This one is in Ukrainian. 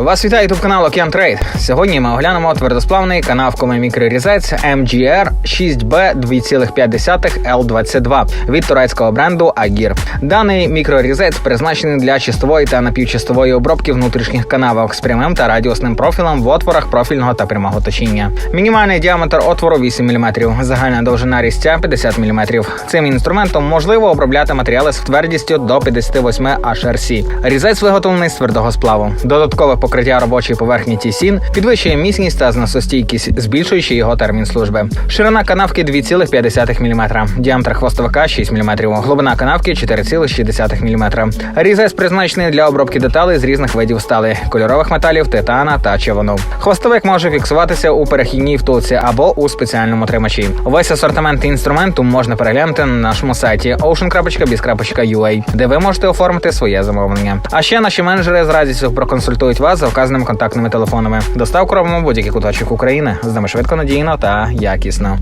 Вас вітає ютуб канал Океан Трейд. Сьогодні ми оглянемо твердосплавний канавковий мікрорізець MGR 6B 2,5 L22 від турецького бренду Agir. Даний мікрорізець призначений для чистової та напівчистової обробки внутрішніх канавок з прямим та радіусним профілем в отворах профільного та прямого точіння. Мінімальний діаметр отвору 8 мм, загальна довжина різця 50 мм. Цим інструментом можливо обробляти матеріали з твердістю до 58 HRC. Різець виготовлений з твердого сплаву. Додаткове покриття робочої поверхні тісін підвищує міцність та зносостійкість, збільшуючи його термін служби. Ширина канавки 2,5 мм, діаметр хвостовика 6 мм, глибина канавки 4,6 мм. Різець призначений для обробки деталей з різних видів стали, кольорових металів, титана та човону. Хвостовик може фіксуватися у перехідній втулці або у спеціальному тримачі. Весь асортимент інструменту можна переглянути на нашому сайті ocean.biz.ua, де ви можете оформити своє замовлення. А ще наші менеджери з радістю проконсультують вас за вказаними контактними телефонами. Доставку робимо будь-який куточок України. З нами швидко, надійно та якісно.